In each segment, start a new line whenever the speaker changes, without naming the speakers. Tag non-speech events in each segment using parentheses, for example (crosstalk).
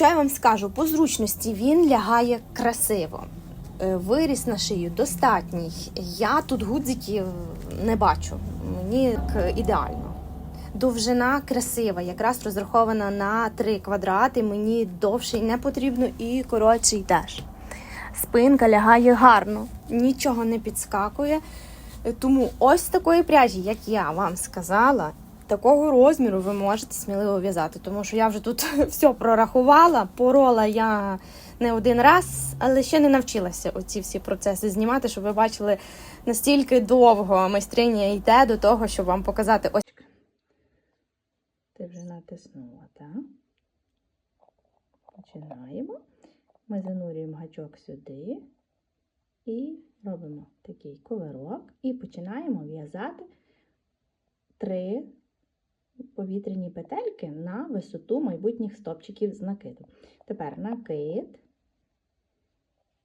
що я вам скажу? По зручності він лягає красиво. Е, Виріс на шию достатній. Я тут гудзиків не бачу. Мені ідеально. Довжина красива, якраз розрахована на 3 квадрати. Мені довший не потрібно і коротший теж. Спинка лягає гарно, нічого не підскакує. Тому ось такої пряжі, як я вам сказала, такого розміру ви можете сміливо в'язати. Тому що я вже тут (laughs) все прорахувала, порола я не один раз, але ще не навчилася оці всі процеси знімати, щоб ви бачили настільки довго майстриня йде до того, щоб вам показати ось.
Ти вже натиснула, так? Починаємо. Ми занурюємо гачок сюди і робимо такий коверок і починаємо в'язати три повітряні петельки на висоту майбутніх стопчиків з накиду. Тепер накид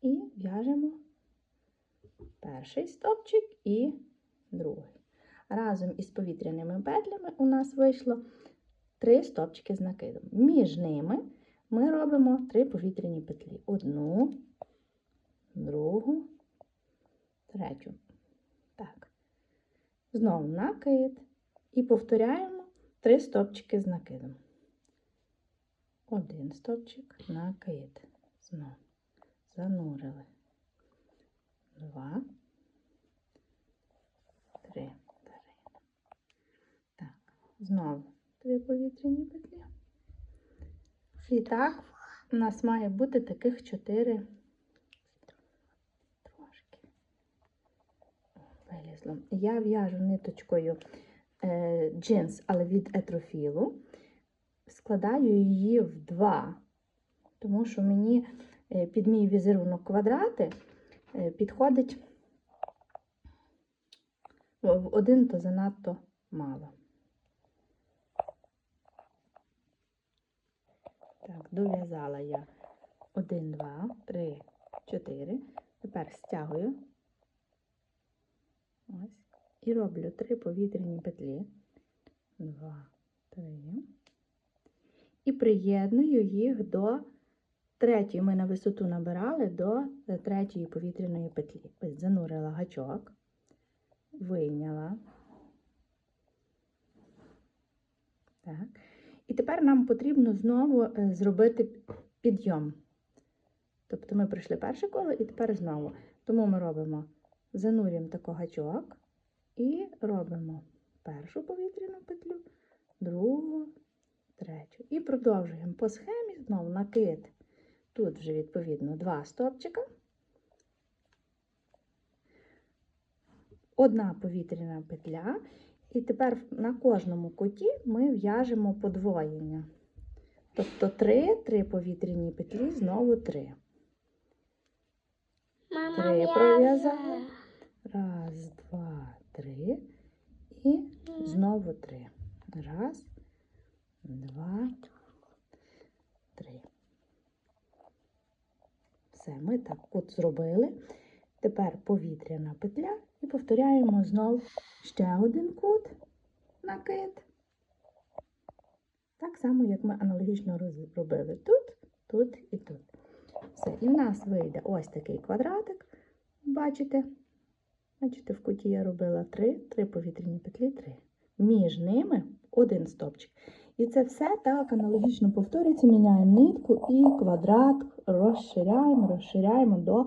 і в'яжемо перший стопчик і другий. Разом із повітряними петлями у нас вийшло три стопчики з накидом. Між ними ми робимо три повітряні петлі. Одну, другу, третю. Так. Знову накид. І повторяємо три стопчики з накидом. Один стопчик, накид. Знову. Занурили. Два. Три. Три. Так. Знову три повітряні петлі. І так, у нас має бути таких чотири трошки. Вилізло. Я в'яжу ниточкою джинс, але від етрофілу. Складаю її в два, тому що мені е, під мій візерунок квадрати е, підходить в один то занадто мало. Так, дов'язала я 1, 2, 3, 4. Тепер стягую. Ось. І роблю 3 повітряні петлі. 2, 3. І приєдную їх до третьої. Ми на висоту набирали до третьої повітряної петлі. Ось занурила гачок, вийняла. Так. І тепер нам потрібно знову е, зробити підйом. Тобто ми пройшли перше коло і тепер знову. Тому ми робимо, занурюємо тако гачок і робимо першу повітряну петлю, другу, третю. І продовжуємо по схемі знову накид. Тут вже, відповідно, два стопчика. Одна повітряна петля. І тепер на кожному куті ми в'яжемо подвоєння. Тобто три, три повітряні петлі, знову три.
Мама
Три
в'яже.
Раз, два, три. І знову три. Раз, два, три. Все, ми так от зробили. Тепер повітряна петля і повторяємо знову ще один кут, накид. Так само, як ми аналогічно робили тут, тут і тут. Все, і в нас вийде ось такий квадратик. Бачите? Бачите, в куті я робила три, три повітряні петлі, три. Між ними один стопчик. І це все так аналогічно повторюється. Міняємо нитку і квадрат розширяємо, розширяємо до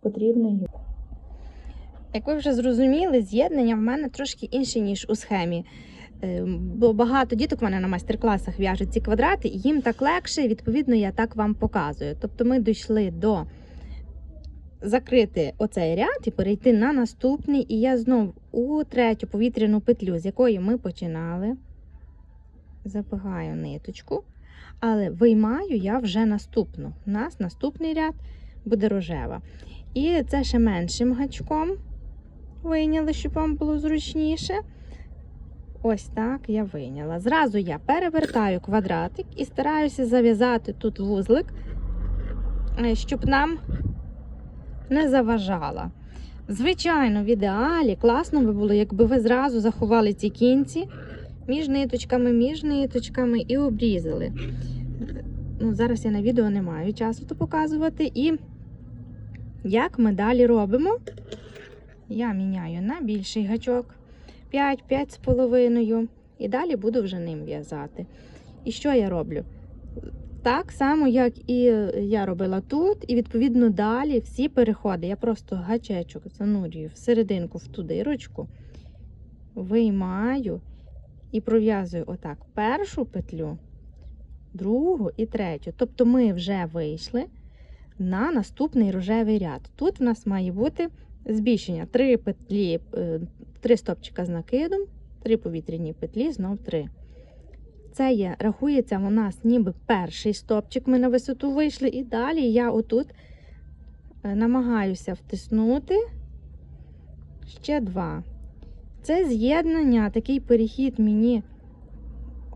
потрібної.
Як ви вже зрозуміли, з'єднання в мене трошки інше, ніж у схемі. Е, Бо багато діток в мене на майстер-класах в'яжуть ці квадрати, і їм так легше, відповідно, я так вам показую. Тобто ми дійшли до закрити оцей ряд і перейти на наступний. І я знов у третю повітряну петлю, з якої ми починали, запихаю ниточку, але виймаю я вже наступну. У нас наступний ряд буде рожева. І це ще меншим гачком вийняли, щоб вам було зручніше. Ось так я вийняла. Зразу я перевертаю квадратик і стараюся зав'язати тут вузлик, е, щоб нам не заважала. Звичайно, в ідеалі класно би було, якби ви зразу заховали ці кінці між ниточками, між ниточками і обрізали.
ну, зараз я на відео не маю часу то показувати. І як ми далі робимо? Я міняю на більший гачок 5, 5 з половиною. І далі буду вже ним в'язати. І що я роблю? Так само, як і я робила тут, і відповідно далі всі переходи. Я просто гачечок занурюю в серединку в ту дирочку, виймаю і пров'язую отак першу петлю, другу і третю. Тобто ми вже вийшли на наступний рожевий ряд. Тут в нас має бути збільшення: три петлі, е, три стопчика з накидом, три повітряні петлі, знов три. Це є, рахується у нас ніби перший стопчик. Ми на висоту вийшли, і далі я отут е, намагаюся втиснути ще два. Це з'єднання, такий перехід мені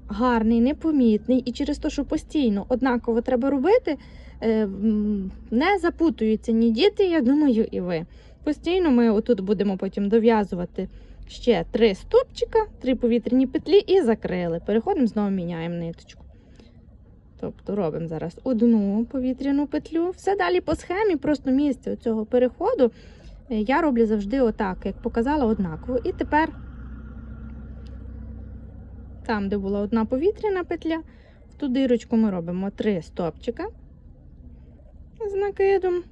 гарний, непомітний. І через те, що постійно однаково треба робити, е, не запутуються ні діти, я думаю, і ви. Постійно ми отут будемо потім дов'язувати ще три стопчика, три повітряні петлі і закрили. Переходимо, знову міняємо ниточку. Тобто робимо зараз одну повітряну петлю. Все далі по схемі, просто місце цього переходу е, я роблю завжди отак, як показала, однаково. І тепер там, де була одна повітряна петля, в ту дирочку ми робимо три стопчика з накидом.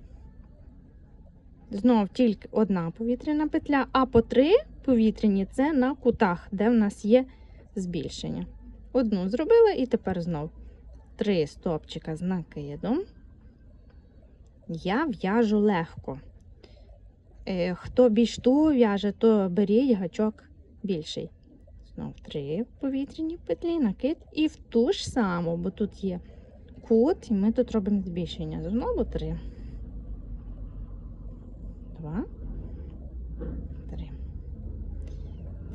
Знов тільки одна повітряна петля, а по три повітряні це на кутах, де в нас є збільшення. Одну зробила і тепер знов три стопчика з накидом. Я в'яжу легко. Е, Хто більш туго в'яже, то беріть гачок більший. Знов три повітряні петлі, накид і в ту ж саму, бо тут є кут, і ми тут робимо збільшення. Знову три. Два. Три.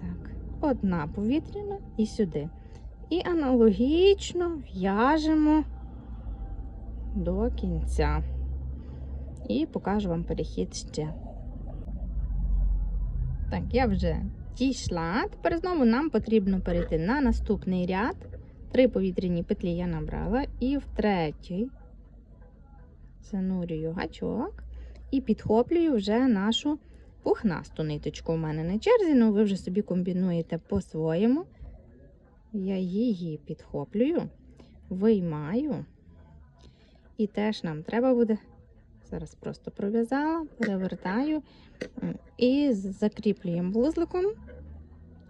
Так, одна повітряна і сюди. І аналогічно в'яжемо до кінця. І покажу вам перехід ще. Так, я вже дійшла. Тепер знову нам потрібно перейти на наступний ряд. Три повітряні петлі я набрала, і в третій занурюю гачок і підхоплюю вже нашу пухнасту ниточку. У мене на черзі, але ви вже собі комбінуєте по-своєму. Я її підхоплюю, виймаю. І теж нам треба буде. Зараз просто пров'язала, перевертаю і закріплюємо вузликом.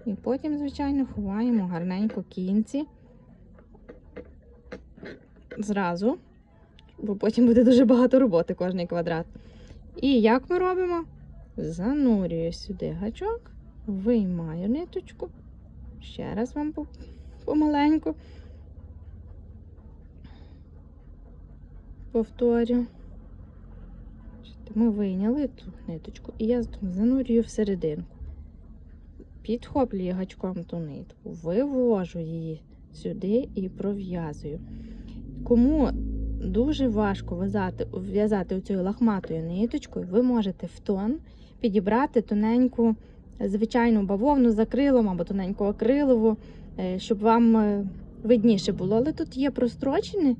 І потім, звичайно, ховаємо гарненько кінці зразу, бо потім буде дуже багато роботи кожний квадрат. І як ми робимо? Занурюю сюди гачок, виймаю ниточку. Ще раз вам помаленьку. Повторю. Ми вийняли ту ниточку, і я занурюю всерединку. Підхоплюю гачком ту нитку, вивожу її сюди і пров'язую. Кому дуже важко в'язати, в'язати оцією лахматою ниточкою, ви можете в тон підібрати тоненьку звичайну бавовну з акрилом або тоненьку акрилову, е, щоб вам е, видніше було. Але тут є прострочені,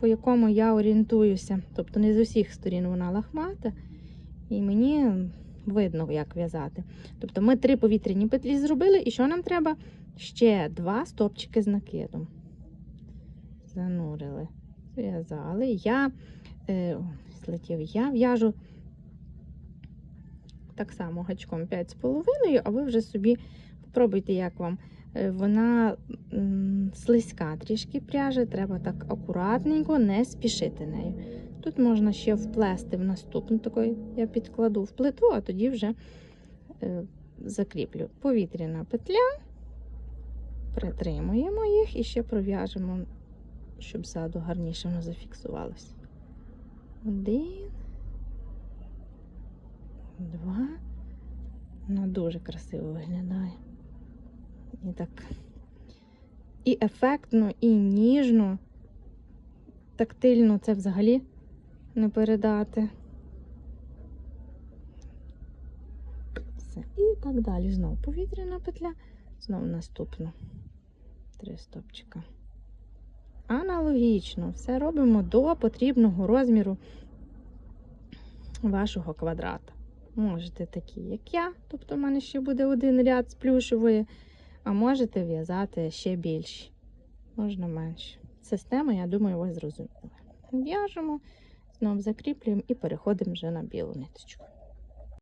по якому я орієнтуюся. Тобто не з усіх сторін вона лахмата, і мені видно, як в'язати. Тобто ми три повітряні петлі зробили, і що нам треба? Ще два стопчики з накидом. Занурили, зв'язали. Я е, о, злетів, я в'яжу так само гачком 5,5, а ви вже собі попробуйте, як вам. Е, Вона слизька трішки пряже, треба так акуратненько, не спішити нею. Тут можна ще вплести в наступну такий, я підкладу в плиту, а тоді вже е, закріплю. Повітряна петля, притримуємо їх і ще пров'яжемо, щоб ззаду гарніше воно зафіксувалося. Один, два. Ну, дуже красиво виглядає. І так. І ефектно, і ніжно, тактильно це взагалі не передати. Все. І так далі. Знову повітряна петля, знову наступну. Три стопчика. Аналогічно все робимо до потрібного розміру вашого квадрата. Можете такі, як я, тобто в мене ще буде один ряд з плюшевої, а можете в'язати ще більші, можна менше. Система, я думаю, ви зрозуміли. В'яжемо, знову закріплюємо і переходимо вже на білу ниточку.